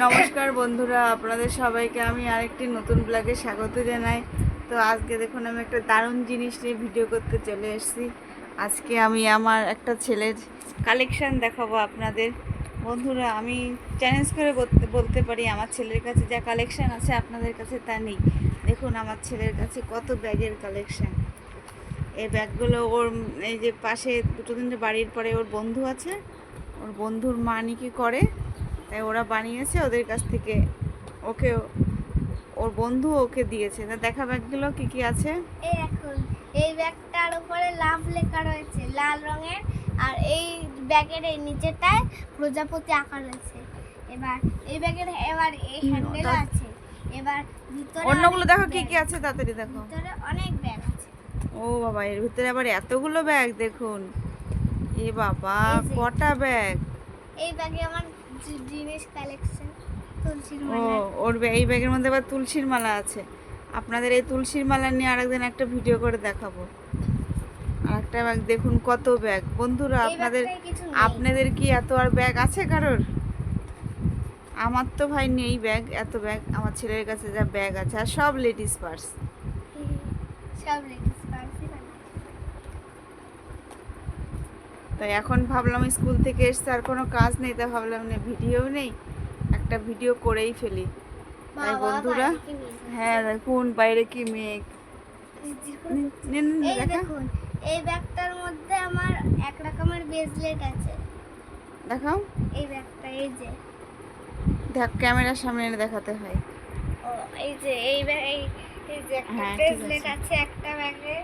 নমস্কার বন্ধুরা, আপনাদের সবাইকে আমি আরেকটি নতুন ব্লগে স্বাগত জানাই। তো আজকে দেখুন, আমি একটা দারুণ জিনিস নিয়ে ভিডিও করতে চলে এসেছি। আজকে আমি আমার একটা ছেলের কালেকশান দেখাবো আপনাদের। বন্ধুরা, আমি চ্যালেঞ্জ করে বলতে পারি, আমার ছেলের কাছে যা কালেকশান আছে আপনাদের কাছে তা নেই। দেখুন, আমার ছেলের কাছে কত ব্যাগের কালেকশান। এই ব্যাগগুলো ওর, এই যে পাশে দুটো তিনটে বাড়ির পরে ওর বন্ধু আছে। ওর বন্ধুর মা নাকি করে। তাই ওরা বানিয়েছে ওদের কাছ থেকে। ওকে ওর বন্ধু ওকে দিয়েছে। তা দেখা ব্যাগগুলো কি কি আছে? এই এখন এই ব্যাগটার উপরে লাভ লেখা রয়েছে লাল রঙের আর এই ব্যাগের এই নিচেটায় প্রজাপতি আঁকা রয়েছে। এবার এই ব্যাগের এবার এই হ্যান্ডেল আছে। এবার ভিতরে অন্যগুলো দেখো কি কি আছে তাড়াতাড়ি দেখো। ভিতরে অনেক ব্যাগ আছে। ও বাবা এর ভিতরে আবার এতগুলো ব্যাগ দেখুন। এ বাবা কটা ব্যাগ? এই ব্যাগে আমার জিনিস কালেকশন তুলসীর ও ওর ব্যাগ- এই ব্যাগের মধ্যে আবার তুলসীর মালা আছে। আপনাদের এই তুলসীর মালা নিয়ে আরেকদিন একটা ভিডিও করে দেখাবো। আর একটা ব্যাগ দেখুন কত ব্যাগ। বন্ধুরা আপনাদের। আপনাদের কি এত আর ব্যাগ আছে কারোর? আমার তো ভাই নেই ব্যাগ এত ব্যাগ। আমার ছেলের কাছে যা ব্যাগ আছে আর সব লেডিস পার্স সব লেডিস পার্সি তাই এখন ভাবলাম স্কুল থেকে এসছে আর কোনো কাজ নেই তাই ভাবলাম না ভিডিও নেই একটা ভিডিও করেই ফেলি। তাই বন্ধুরা হ্যাঁ দেখুন বাইরে কি মেঘ? এই দেখুন এই ব্যাগটার মধ্যে আমার এক রকমের ব্রেসলেট আছে। দেখাও। এই ব্যাগটা এই যে। দেখ ক্যামেরার সামনে এনে দেখাতে হয়। ও এই যে এই এই যে একটা হ্যাঁ, ব্রেসলেট। আছে একটা ব্যাগে।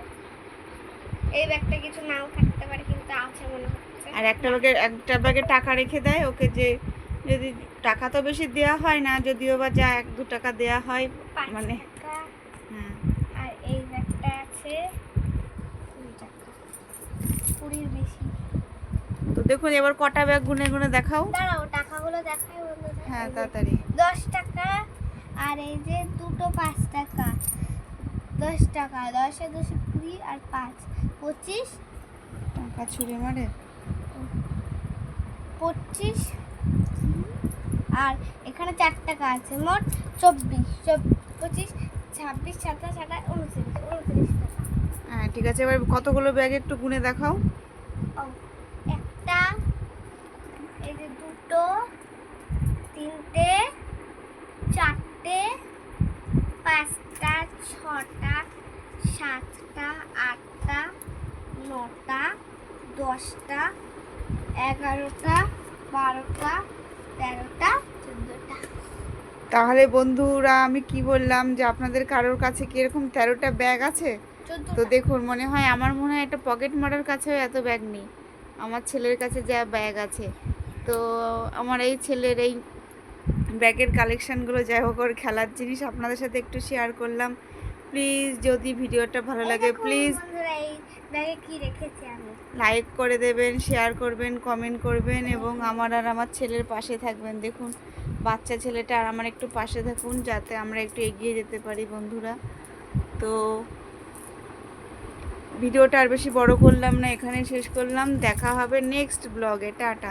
এই ব্যাগটা কিছু নাও থাকতে পারে। আর একটা ব্যাগে একটা ব্যাগে টাকা রেখে দেয় ওকে যে যদি টাকা তো বেশি দেওয়া হয় না যদিও বা যা এক দু টাকা দেওয়া হয় মানে হ্যাঁ। আর এই ব্যাগটা আছে কুড়ির বেশি। তো দেখুন এবার কটা ব্যাগ গুনে গুনে দেখাও। দাঁড়াও টাকাগুলো দেখাই হ্যাঁ তাড়াতাড়ি। দশ টাকা আর এই যে দুটো পাঁচ টাকা। দশ টাকা দশে দশে কুড়ি আর পাঁচ। পঁচিশ টাকা ছুঁড়ে মারে? পঁচিশ। আর এখানে চার টাকা আছে মোট চব্বিশ পঁচিশ ছাব্বিশ সাতাশ আঠাশ উনত্রিশ উনত্রিশ টাকা। হ্যাঁ ঠিক আছে এবার কতগুলো ব্যাগ একটু গুনে দেখাও। একটা এই যে দুটো তিনটে চারটে পাঁচটা ছটা সাতটা আটটা নটা দশটা এগারোটা বারোটা তেরোটা চোদ্দোটা। তাহলে বন্ধুরা আমি কি বললাম যে আপনাদের কারোর কাছে কি এরকম তেরোটা ব্যাগ আছে? তো দেখুন মনে হয় আমার মনে হয় একটা পকেট মারার কাছেও এত ব্যাগ নেই। আমার ছেলের কাছে যা ব্যাগ আছে। তো আমার এই ছেলের এই ব্যাগের কালেকশানগুলো যাই হোক ওর খেলার জিনিস আপনাদের সাথে একটু শেয়ার করলাম। প্লিজ যদি ভিডিওটা ভালো লাগে প্লিজ লাইক করে দেবেন শেয়ার করবেন কমেন্ট করবেন এবং আমার আর আমার ছেলের পাশে থাকবেন। দেখুন, বাচ্চা ছেলেটা আর আমার একটু পাশে থাকুন যাতে আমরা একটু এগিয়ে যেতে পারি বন্ধুরা। তো ভিডিওটা আর বেশি বড় করলাম না এখানে শেষ করলাম। দেখা হবে নেক্সট ব্লগে টাটা।